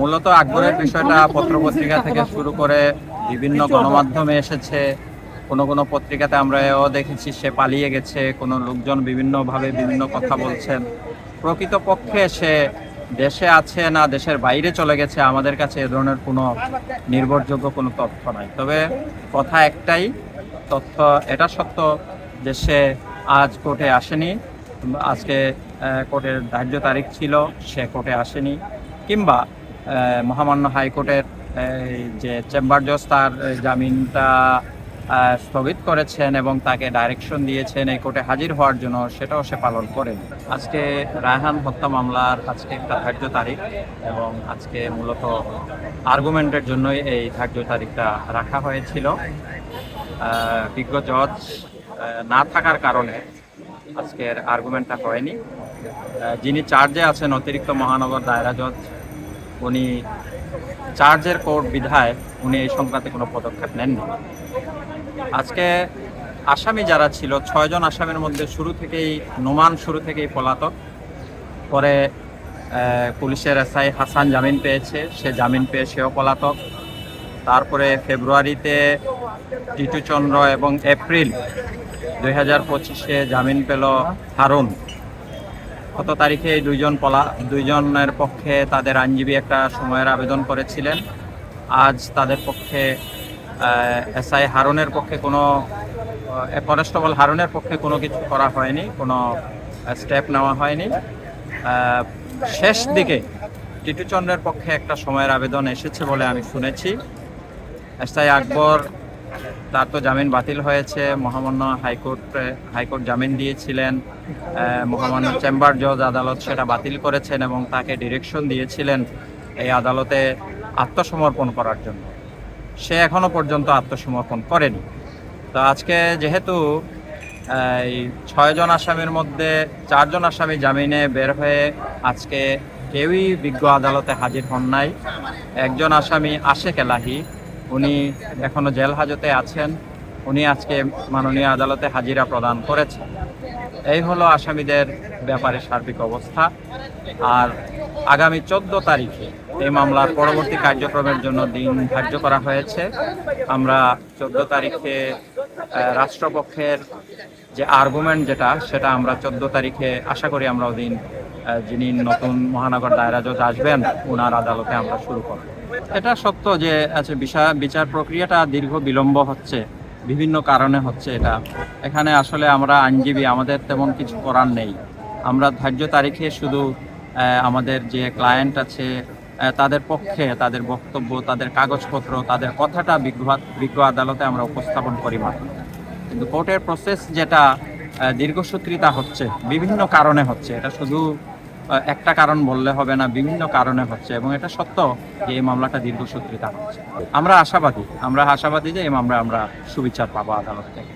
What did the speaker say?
মূলত আকবরের বিষয়টা পত্রপত্রিকা থেকে শুরু করে বিভিন্ন গণমাধ্যমে এসেছে। কোনো কোনো পত্রিকাতে আমরা এও দেখেছি সে পালিয়ে গেছে, কোনো লোকজন বিভিন্নভাবে বিভিন্ন কথা বলছেন। প্রকৃতপক্ষে সে দেশে আছে না, দেশের বাইরে চলে গেছে, আমাদের কাছে এ ধরনের কোনো নির্ভরযোগ্য কোনো তথ্য নাই। তবে কথা একটাই, তথ্য এটা সত্য যে সে আজ কোর্টে আসেনি আজকে কোর্টের ধার্য তারিখ ছিল, সে কোর্টে আসেনি, কিংবা মহামান্য হাইকোর্টের যে চেম্বার জজ তার জামিনটা স্থগিত করেছেন এবং তাকে ডাইরেকশন দিয়েছেন এই কোর্টে হাজির হওয়ার জন্য, সেটাও সে পালন করেন। আজকে রায়হান হত্যা মামলার আজকে একটা ধার্য তারিখ এবং আজকে মূলত আর্গুমেন্টের জন্যই এই ধার্য তারিখটা রাখা হয়েছিল। বিজ্ঞ জজ না থাকার কারণে আজকের আর্গুমেন্টটা হয়নি। যিনি চার্জে আছেন, অতিরিক্ত মহানগর দায়রা জজ উনি চার্জের কোর্ট বিধায় উনি এই সংক্রান্তে কোনো পদক্ষেপ নেননি। আজকে আসামি যারা ছিল ছয়জন আসামির মধ্যে শুরু থেকেই, নোমান শুরু থেকেই পলাতক। পরে পুলিশের এসআই হাসান জামিন পেয়েছে, সে জামিন পেয়ে সেও পলাতক। তারপরে ফেব্রুয়ারিতে টিটু চন্দ্র এবং এপ্রিল দুই হাজার পঁচিশে জামিন পেল হারুন। কত তারিখে দুইজন পলা, দুইজনের পক্ষে তাদের আইনজীবী একটা সময়ের আবেদন করেছিলেন। আজ তাদের পক্ষে এসআই হারুনের পক্ষে কোনো কনস্টেবল হারুনের পক্ষে কোনো কিছু করা হয়নি, কোনো স্টেপ নেওয়া হয়নি। শেষ দিকে টিটু চন্দ্রের পক্ষে একটা সময়ের আবেদন এসেছে বলে আমি শুনেছি। এসআই আকবর তার তো জামিন বাতিল হয়েছে। মহামান্য হাইকোর্ট হাইকোর্ট জামিন দিয়েছিলেন। মহামান্য চেম্বার জজ আদালত সেটা বাতিল করেছেন এবং তাকে ডিরেকশন দিয়েছিলেন এই আদালতে আত্মসমর্পণ করার জন্য। সে এখনও পর্যন্ত আত্মসমর্পণ করেনি। তো আজকে যেহেতু এই ছয়জন আসামির মধ্যে চারজন আসামি জামিনে বের হয়ে আজকে কেউই বিজ্ঞ আদালতে হাজির হন নাই। একজন আসামি আশেক এলাহি উনি এখনও জেল হাজতে আছেন। উনি আজকে মাননীয় আদালতে হাজিরা প্রদান করেছেন। এই হলো আসামিদের ব্যাপারে সার্বিক অবস্থা। আর আগামী চোদ্দ তারিখে এই মামলার পরবর্তী কার্যক্রমের জন্য দিন ধার্য করা হয়েছে। আমরা চোদ্দ তারিখে রাষ্ট্রপক্ষের যে আর্গুমেন্ট যেটা, সেটা আমরা চোদ্দ তারিখে আশা করি আমরা ওদিন যিনি নতুন মহানগর দায়রা জজ আসবেন ওনার আদালতে আমরা শুরু করব। এটা সত্য যে আচ্ছা বিচার প্রক্রিয়াটা দীর্ঘ বিলম্ব হচ্ছে, বিভিন্ন কারণে হচ্ছে এটা। এখানে আসলে আমরা আইনজীবী, আমাদের তেমন কিছু করার নেই। আমরা ধার্য তারিখে শুধু আমাদের যে ক্লায়েন্ট আছে তাদের পক্ষে, তাদের বক্তব্য, তাদের কাগজপত্র, তাদের কথাটা বিজ্ঞ বিজ্ঞ আদালতে আমরা উপস্থাপন করি মাত্র। কিন্তু কোর্টের প্রসেস যেটা দীর্ঘসূত্রিতা হচ্ছে, বিভিন্ন কারণে হচ্ছে। এটা শুধু একটা কারণ বললে হবে না, বিভিন্ন কারণে হচ্ছে এবং এটা সত্য যে এই মামলাটা দীর্ঘসূত্রিতা হচ্ছে। আমরা আশাবাদী আমরা আশাবাদী যে এই মামলা আমরা সুবিচার পাবো আদালত থেকে।